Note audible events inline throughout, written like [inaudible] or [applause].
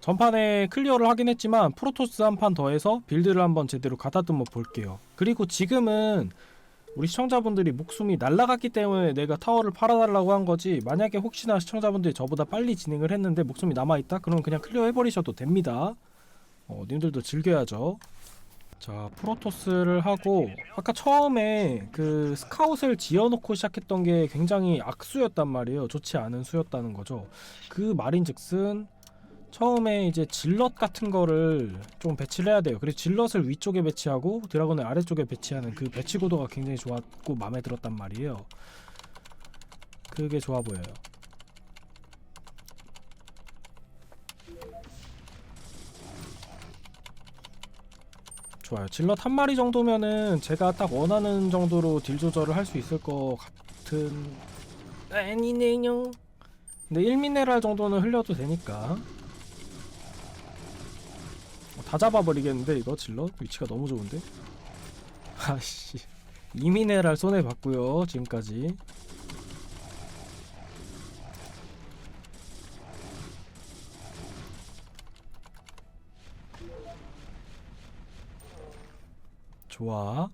전판에 클리어를 하긴 했지만 프로토스 한 판 더해서 빌드를 한번 제대로 가다듬어 볼게요. 그리고 지금은 우리 시청자분들이 목숨이 날라갔기 때문에 내가 타워를 팔아달라고 한 거지 만약에 혹시나 시청자분들이 저보다 빨리 진행을 했는데 목숨이 남아있다? 그러면 그냥 클리어 해버리셔도 됩니다. 어, 님들도 즐겨야죠. 자 프로토스를 하고 아까 처음에 그 스카웃을 지어놓고 시작했던 게 굉장히 악수였단 말이에요 좋지 않은 수였다는 거죠 그 말인즉슨 처음에 이제 질럿 같은 거를 좀 배치를 해야 돼요. 그래서 질럿을 위쪽에 배치하고 드라곤을 아래쪽에 배치하는 그 배치 구도가 굉장히 좋았고 마음에 들었단 말이에요. 그게 좋아 보여요. 좋아요. 질럿 한 마리 정도면은 제가 딱 원하는 정도로 딜 조절을 할 수 있을 것 같은. 아니네요. 근데 1미네랄 정도는 흘려도 되니까. 어, 다 잡아버리겠는데? 이거 질럿? 위치가 너무 좋은데? 아씨. 2미네랄 손해 봤고요 지금까지. 좋아.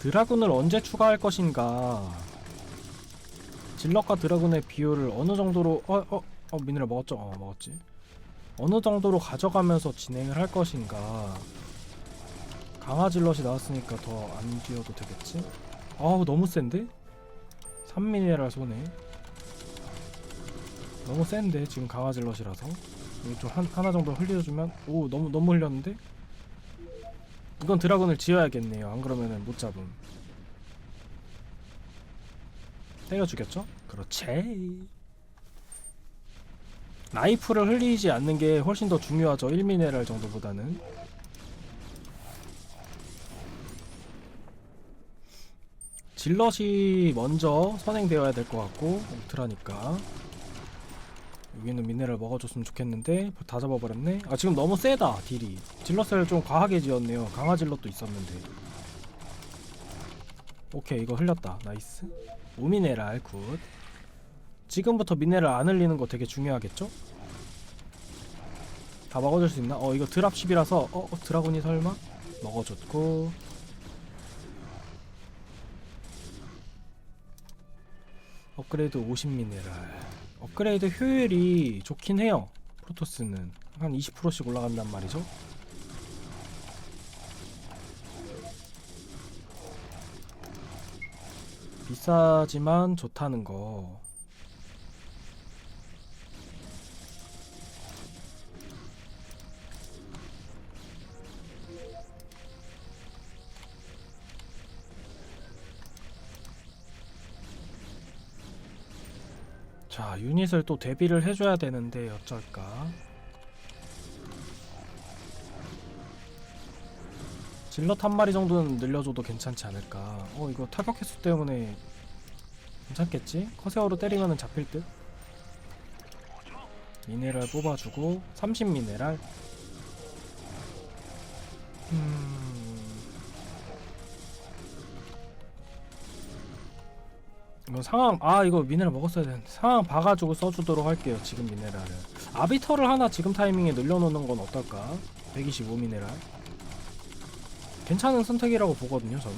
드라군을 언제 추가할 것인가? 질럿과 드라군의 비율을 어느 정도로 어 어 어 미네랄 먹었죠? 어 먹었지. 어느 정도로 가져가면서 진행을 할 것인가? 강화 질럿이 나왔으니까 더 안 뛰어도 되겠지? 아우 너무 센데? 3미네랄 손해. 너무 센데 지금 강화 질럿이라서. 좀 한, 하나 정도 흘려주면 오 너무 너무 흘렸는데 이건 드라곤을 지어야겠네요 안 그러면은 못 잡음 때려 죽였죠? 그렇지 라이프를 흘리지 않는 게 훨씬 더 중요하죠. 1미네랄 정도보다는. 질럿이 먼저 선행되어야 될 것 같고 울트라니까. 여기는 미네랄 먹어줬으면 좋겠는데 다 잡아버렸네. 아 지금 너무 세다 딜이. 질럿을 좀 과하게 지었네요. 강화 질럿도 있었는데. 오케이 이거 흘렸다. 나이스. 5미네랄 굿 지금부터 미네랄 안 흘리는 거 되게 중요하겠죠? 다 먹어줄 수 있나? 어 이거 드랍 10이라서 어, 어 드라곤이 설마? 먹어줬고 업그레이드 50미네랄 업그레이드 효율이 좋긴 해요. 프로토스는 한 20%씩 올라간단 말이죠. 비싸지만 좋다는 거. 유닛을 또 대비를 해줘야 되는데 어쩔까? 질럿 한 마리 정도는 늘려줘도 괜찮지 않을까? 어, 이거 타격 횟수 때문에 괜찮겠지? 커세어로 때리면은 잡힐 듯? 미네랄 뽑아주고 30 미네랄 음... 이거 상황 아 이거 미네랄 먹었어야 되는데 상황 봐가지고 써주도록 할게요 지금 미네랄을. 아비터를 하나 지금 타이밍에 늘려놓는 건 어떨까? 125 미네랄. 괜찮은 선택이라고 보거든요 저는.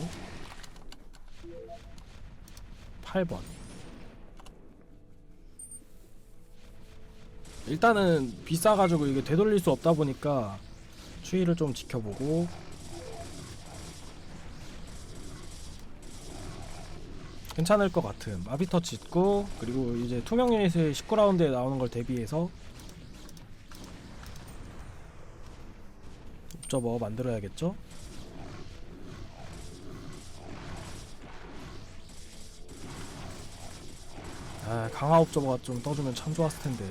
8번. 일단은 비싸가지고 이게 되돌릴 수 없다 보니까 추이를 좀 지켜보고 괜찮을 것 같음 아비터 짓고 그리고 이제 투명 유닛을 19라운드에 나오는 걸 대비해서 옵저버 만들어야겠죠? 아 강화 옵저버가 좀 떠주면 참 좋았을 텐데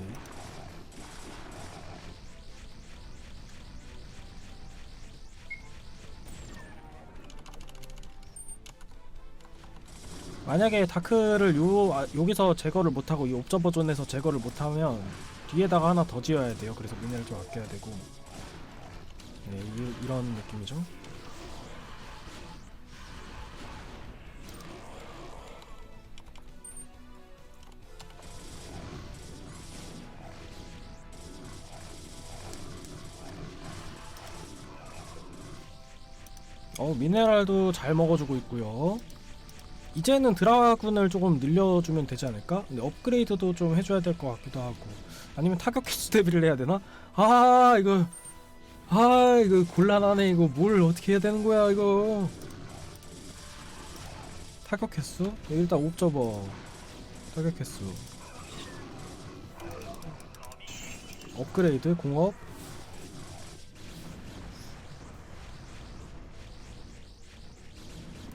만약에 다크를 요 아, 여기서 제거를 못하고 이 옵저버 존에서 제거를 못하면 뒤에다가 하나 더 지어야 돼요. 그래서 미네랄 좀 아껴야 되고 네 이, 이런 느낌이죠. 어 미네랄도 잘 먹어주고 있고요. 이제는 드라군을 조금 늘려주면 되지 않을까? 근데 업그레이드도 좀 해줘야 될 것 같기도 하고 아니면 타격 퀴즈 대비를 해야 되나? 아 이거 아 이거 곤란하네 이거 뭘 어떻게 해야 되는 거야 이거 타격 횟수? 일단 옵저버 타격 횟수 업그레이드 공업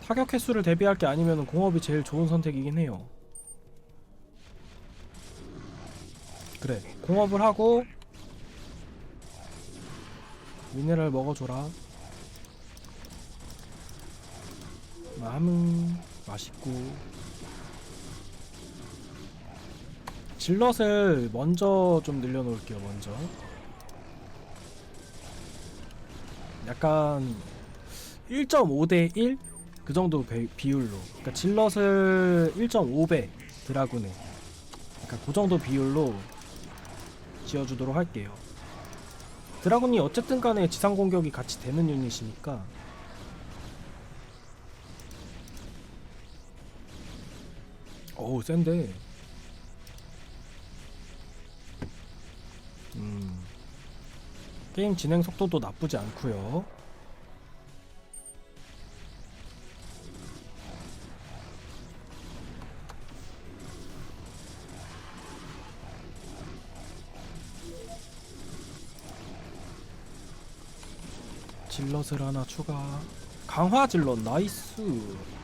타격 횟수를 대비할 게 아니면 공업이 제일 좋은 선택이긴 해요. 그래, 공업을 하고 미네랄 먹어줘라. 마음 맛있고 질럿을 먼저 좀 늘려놓을게요. 먼저 약간 1.5 대 1? 그 정도 배- 비율로. 그러니까 질럿을 1.5배 드라군에. 그러니까 그 정도 비율로 지어주도록 할게요. 드라군이 어쨌든 간에 지상 공격이 같이 되는 유닛이니까. 어우 센데. 음. 게임 진행 속도도 나쁘지 않고요 질럿을 하나 추가. 강화 질럿 나이스.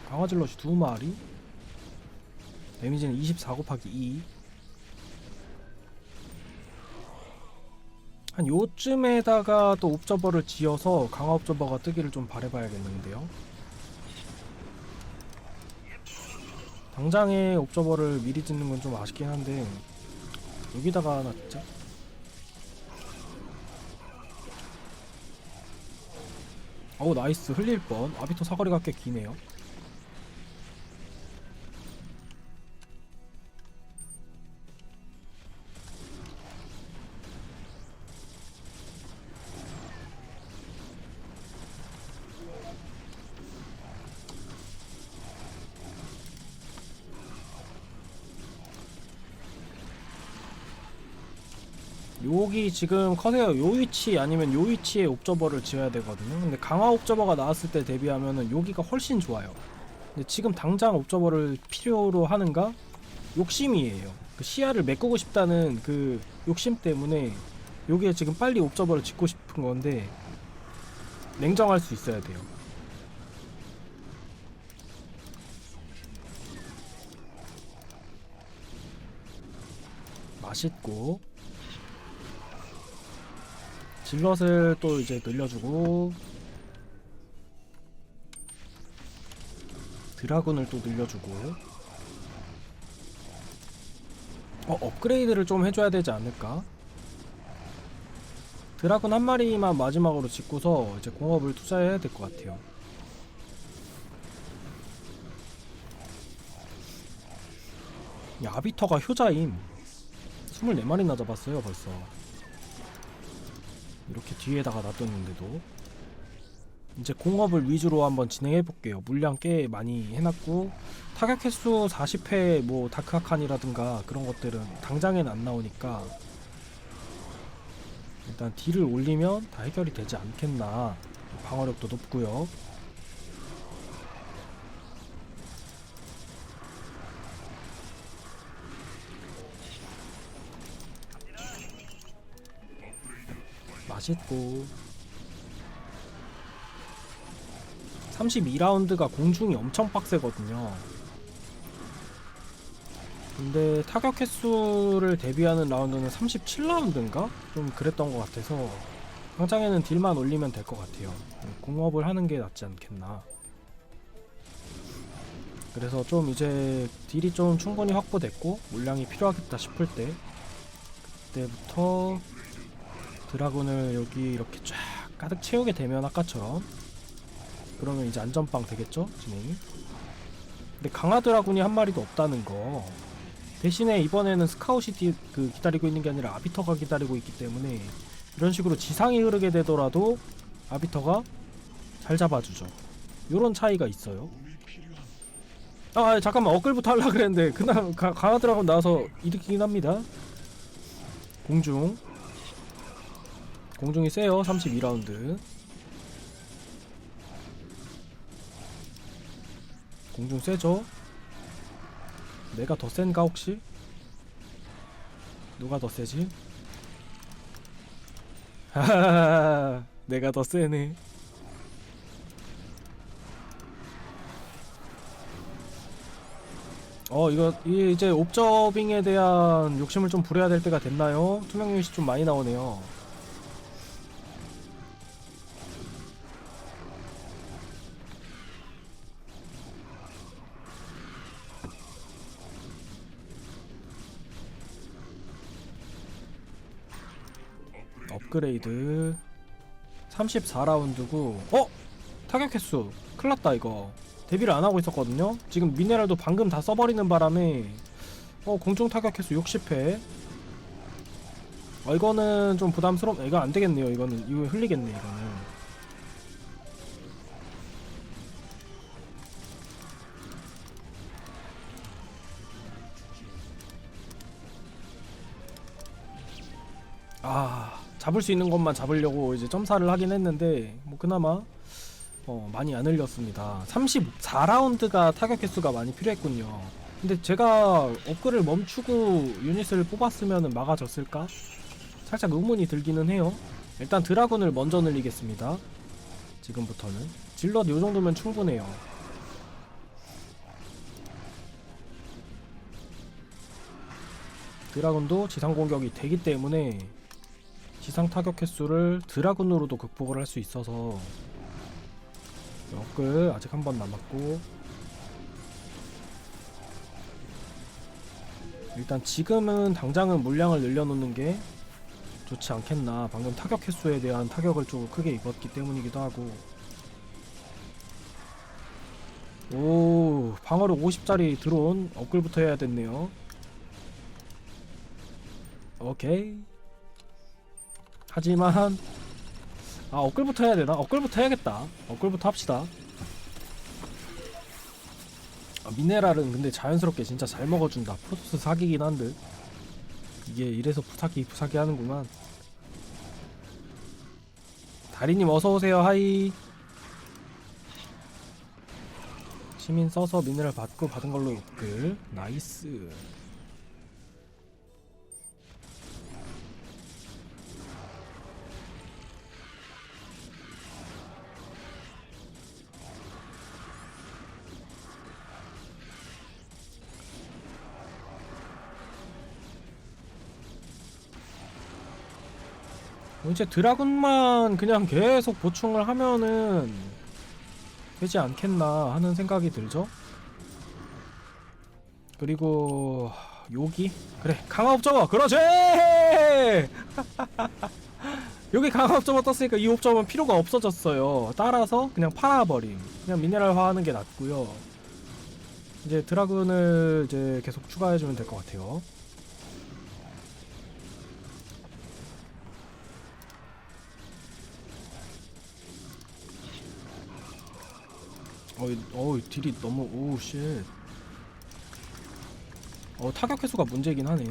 강화 질럿이 두 마리. 데미지는 24 곱하기 2 한 요쯤에다가 또 옵저버를 지어서 강화 옵저버가 뜨기를 좀 바래봐야겠는데요. 당장에 옵저버를 미리 짓는 건 좀 아쉽긴 한데 여기다가 하나 짓자 어우 나이스. 흘릴 뻔. 아비토 사거리가 꽤 기네요 여기 지금 커세어 요 위치 아니면 요 위치에 옵저버를 지어야 되거든요. 근데 강화 옵저버가 나왔을 때 대비하면은 여기가 훨씬 좋아요. 근데 지금 당장 옵저버를 필요로 하는가? 욕심이에요. 그 시야를 메꾸고 싶다는 그 욕심 때문에 여기에 지금 빨리 옵저버를 짓고 싶은 건데 냉정할 수 있어야 돼요. 맛있고 질럿을 또 이제 늘려주고 드라군을 또 늘려주고 어 업그레이드를 좀 해줘야 되지 않을까? 드라군 한 마리만 마지막으로 짓고서 이제 공업을 투자해야 될 것 같아요. 야, 아비터가 효자임. 24마리나 잡았어요, 벌써. 이렇게 뒤에다가 놔뒀는데도 이제 공업을 위주로 한번 진행해 볼게요. 물량 꽤 많이 해놨고 타격 횟수 40회 뭐 다크아칸이라든가 그런 것들은 당장에는 안 나오니까 일단 딜을 올리면 다 해결이 되지 않겠나. 방어력도 높고요. 맛있고. 32라운드가 공중이 엄청 빡세거든요. 근데 타격 횟수를 대비하는 라운드는 37라운드인가? 좀 그랬던 것 같아서 당장에는 딜만 올리면 될 것 같아요. 공업을 하는 게 낫지 않겠나. 그래서 좀 이제 딜이 좀 충분히 확보됐고 물량이 필요하겠다 싶을 때 그때부터 드라군을 여기 이렇게 쫙 가득 채우게 되면 아까처럼 그러면 이제 안전빵 되겠죠 진행이 근데 강화 드라군이 한 마리도 없다는 거. 대신에 이번에는 스카웃이 디, 그 기다리고 있는 게 아니라 아비터가 기다리고 있기 때문에 이런 식으로 지상이 흐르게 되더라도 아비터가 잘 잡아주죠. 요런 차이가 있어요. 아 잠깐만. 업글부터 하려 그랬는데 그날 가, 강화 드라곤 나와서 이득이긴 합니다. 공중 공중이 세요 32라운드 공중 세죠 내가 더 센가 혹시? 누가 더 세지? [laughs] 내가 더 세네 어 이거 이- 이제 옵저빙에 대한 욕심을 좀 부려야 될 때가 됐나요? 투명 유닛이 좀 많이 나오네요 업그레이드. 34라운드고. 어? 타격 횟수. 큰일났다 이거. 데뷔를 안하고 있었거든요. 지금 미네랄도 방금 다 써버리는 바람에 어 공중 타격 횟수 60회. 어 이거는 좀 부담스러운 이거 안되겠네요. 이거는 이거 흘리겠네 이거는 아 잡을 수 있는 것만 잡으려고 이제 점사를 하긴 했는데 뭐 그나마 어 많이 안 흘렸습니다. 34라운드가 타격 횟수가 많이 필요했군요. 근데 제가 업글을 멈추고 유닛을 뽑았으면 막아졌을까? 살짝 의문이 들기는 해요. 일단 드라군을 먼저 늘리겠습니다. 지금부터는. 질럿 요정도면 충분해요. 드라군도 지상 공격이 되기 때문에 지상 타격 횟수를 드라군으로도 극복을 할 수 있어서 업글 아직 한 번 남았고 일단 지금은 당장은 물량을 늘려놓는 게 좋지 않겠나. 방금 타격 횟수에 대한 타격을 좀 크게 입었기 때문이기도 하고. 오 방어력 50짜리 드론 업글부터 해야 됐네요. 오케이 하지만 아 업글부터 해야 되나? 업글부터 해야겠다. 업글부터 합시다. 아, 미네랄은 근데 자연스럽게 진짜 잘 먹어준다. 프로토스 사기긴 한데. 이게 이래서 부사기 부사기 하는구만. 다리님 어서 오세요. 하이. 시민 써서 미네랄 받고 받은 걸로 업글. 나이스 이제 드라군만 그냥 계속 보충을 하면은 되지 않겠나 하는 생각이 들죠. 그리고 여기 그래 강화 옵저버 그러지. [laughs] 여기 강화 옵저버 떴으니까 이 옵저버는 필요가 없어졌어요. 따라서 그냥 팔아버림. 그냥 미네랄화 하는 게 낫고요. 이제 드라군을 이제 계속 추가해주면 될 것 같아요. 어이, 어이 딜이 너무 오우 쉣. 어 타격 횟수가 문제긴 하네.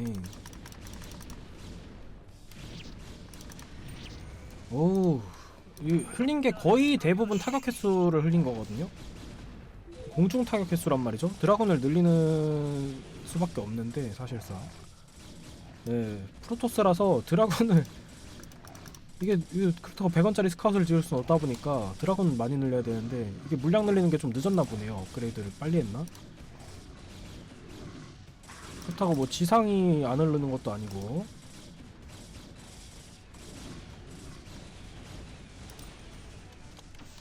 오우 이 흘린 게 거의 대부분 타격 횟수를 흘린 거거든요. 공중 타격 횟수란 말이죠. 드라곤을 늘리는 수밖에 없는데 사실상. 네 프로토스라서 드라곤을 이게, 그렇다고 100원짜리 스카웃을 지을 수는 없다 보니까 드라곤 많이 늘려야 되는데 이게 물량 늘리는 게 좀 늦었나 보네요. 업그레이드를 빨리 했나? 그렇다고 뭐 지상이 안 흐르는 것도 아니고.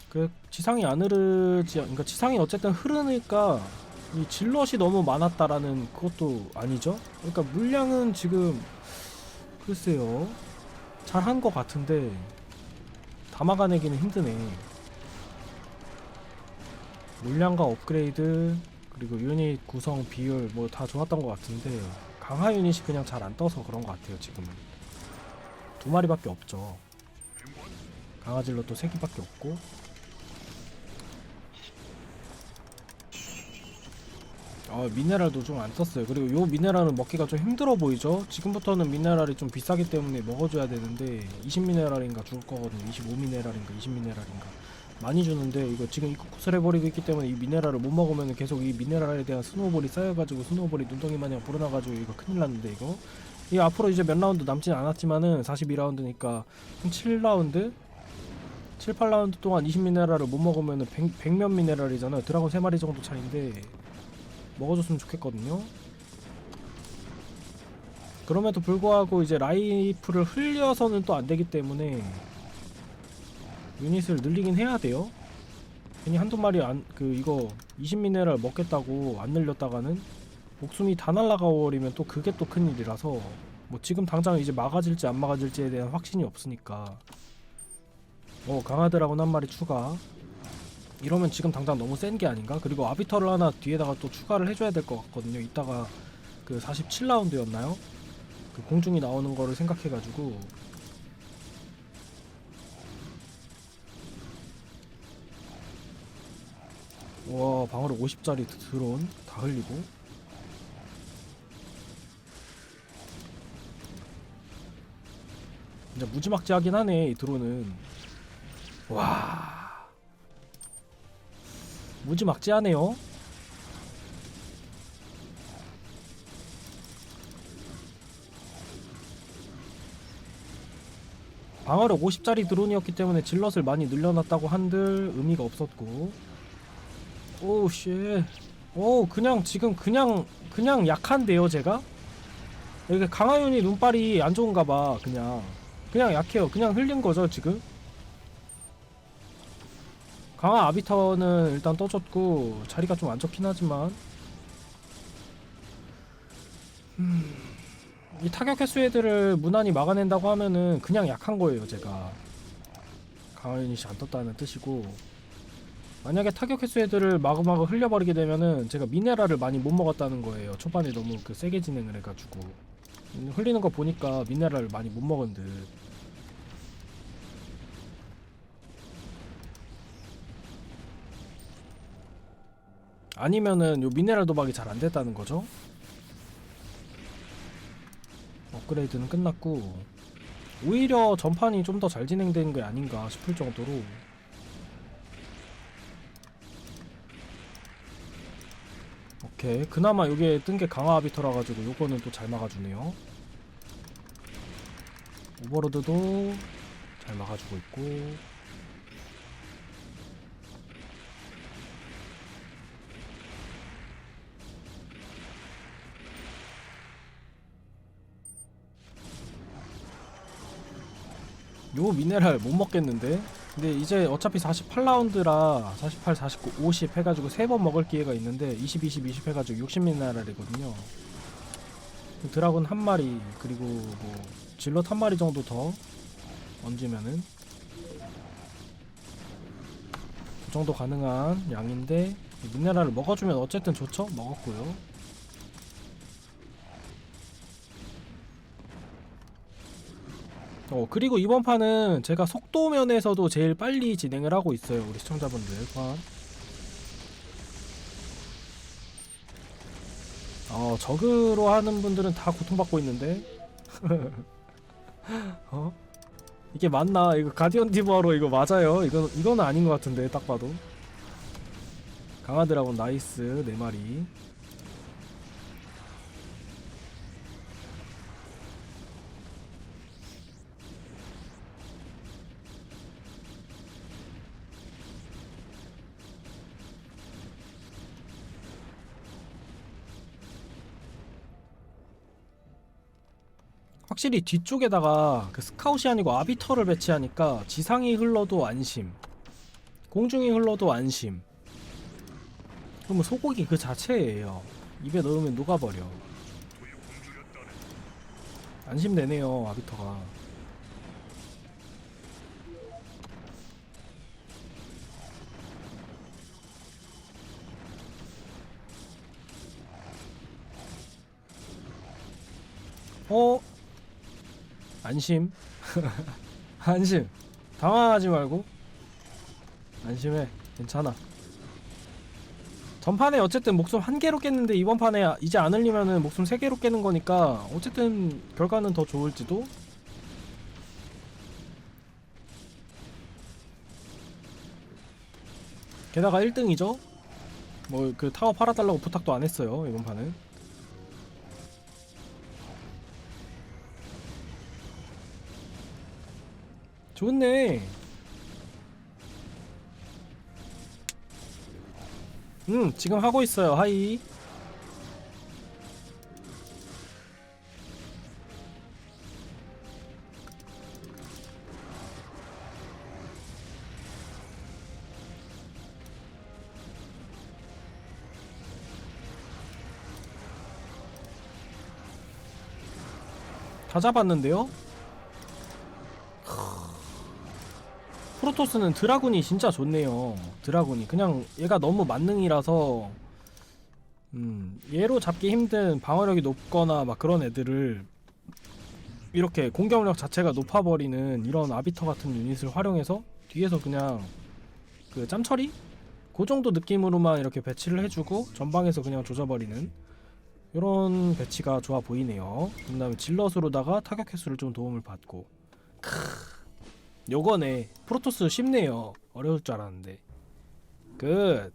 그 지상이 안 흐르지 그러니까 지상이 어쨌든 흐르니까 이 질럿이 너무 많았다라는 그것도 아니죠? 그러니까 물량은 지금 글쎄요 잘한 것 같은데 담아가내기는 힘드네. 물량과 업그레이드 그리고 유닛 구성 비율 뭐 다 좋았던 것 같은데 강화 유닛이 그냥 잘 안 떠서 그런 것 같아요 지금은. 두 마리밖에 없죠. 강화질로 또 세 개밖에 없고 어, 미네랄도 좀 안 썼어요. 그리고 요 미네랄은 먹기가 좀 힘들어 보이죠? 지금부터는 미네랄이 좀 비싸기 때문에 먹어줘야 되는데 20 미네랄인가 줄 거거든요. 25 미네랄인가 20 미네랄인가 많이 주는데 이거 지금 입구컷을 해버리고 있기 때문에 이 미네랄을 못 먹으면 계속 이 미네랄에 대한 스노우볼이 쌓여가지고 스노우볼이 눈덩이 마냥 불어나가지고 이거 큰일 났는데 이거 이 앞으로 이제 몇 라운드 남진 않았지만은 42라운드니까 한 7라운드 7, 8라운드 동안 20 미네랄을 못 먹으면은 100, 100몇 미네랄이잖아요. 드라곤 3마리 정도 차인데 먹어줬으면 좋겠거든요. 그럼에도 불구하고 이제 라이프를 흘려서는 또 안 되기 때문에 유닛을 늘리긴 해야 돼요. 괜히 한두 마리 안 그 이거 20 미네랄 먹겠다고 안 늘렸다가는 목숨이 다 날라가 버리면 또 그게 또 큰일이라서 뭐 지금 당장 이제 막아질지 안 막아질지에 대한 확신이 없으니까 어 강하드라곤 한 마리 추가 이러면 지금 당장 너무 센 게 아닌가? 그리고 아비터를 하나 뒤에다가 또 추가를 해줘야 될 것 같거든요. 이따가 그 47라운드였나요? 그 공중이 나오는 거를 생각해가지고 와 방어력 50짜리 드론 다 흘리고 진짜 무지막지하긴 하네 이 드론은 와 무지막지하네요. 방어력 50짜리 드론이었기 때문에 질럿을 많이 늘려놨다고 한들 의미가 없었고. 오우 쉣. 오 그냥 지금 그냥 그냥 약한데요 제가? 이게 강하윤이 눈발이 안 좋은가 봐 그냥. 그냥 약해요. 그냥 흘린 거죠 지금 강화 아비터는 일단 떠줬고 자리가 좀 안 좋긴 하지만. 음, 이 타격 횟수 애들을 무난히 막아낸다고 하면은 그냥 약한 거예요 제가. 강화 유닛이 안 떴다는 뜻이고. 만약에 타격 횟수 애들을 마구마구 흘려버리게 되면은 제가 미네랄을 많이 못 먹었다는 거예요. 초반에 너무 그 세게 진행을 해가지고. 음, 흘리는 거 보니까 미네랄을 많이 못 먹은 듯 아니면은 요 미네랄 도박이 잘 안 됐다는 거죠? 업그레이드는 끝났고 오히려 전판이 좀 더 잘 진행된 게 아닌가 싶을 정도로. 오케이. 그나마 여기에 뜬게 강화 아비터라 가지고 요거는 또 잘 막아주네요. 오버로드도 잘 막아주고 있고 요 미네랄 못 먹겠는데? 근데 이제 어차피 48라운드라 48, 49, 50 해가지고 세번 먹을 기회가 있는데 20, 20, 20 해가지고 60 미네랄이거든요. 드라군 한 마리 그리고 뭐 질럿 한 마리 정도 더 얹으면은 그 정도 가능한 양인데 미네랄을 먹어주면 어쨌든 좋죠? 먹었고요 어 그리고 이번 판은 제가 속도 면에서도 제일 빨리 진행을 하고 있어요 우리 시청자분들. 포함 어 적으로 하는 분들은 다 고통받고 있는데. [laughs] 어? 이게 맞나? 이거 가디언 디버로 이거 맞아요? 이건 이거는 아닌 것 같은데 딱 봐도. 강하드라곤 나이스 네 마리 확실히 뒤쪽에다가 그 스카웃이 아니고 아비터를 배치하니까 지상이 흘러도 안심 공중이 흘러도 안심. 그러면 소고기 그 자체예요. 입에 넣으면 녹아버려? 안심되네요 아비터가. 어? 안심 [laughs] 안심 당황하지 말고 안심해 괜찮아 전판에 어쨌든 목숨 한 개로 깼는데 이번 판에 이제 안 흘리면은 목숨 세 개로 깨는 거니까 어쨌든 결과는 더 좋을지도. 게다가 1등이죠. 뭐 그 타워 팔아달라고 부탁도 안 했어요 이번 판은. 좋네. 음, 지금 하고 있어요. 하이. 다 잡았는데요? 프로토스는 드라군이 진짜 좋네요. 드라군이 그냥 얘가 너무 만능이라서 음, 얘로 잡기 힘든 방어력이 높거나 막 그런 애들을 이렇게 공격력 자체가 높아버리는 이런 아비터 같은 유닛을 활용해서 뒤에서 그냥 그 짬처리? 그 정도 느낌으로만 이렇게 배치를 해주고 전방에서 그냥 조져버리는 이런 배치가 좋아 보이네요. 그 다음에 질럿으로다가 타격 횟수를 좀 도움을 받고 요거네. 프로토스 쉽네요. 어려울 줄 알았는데. 끝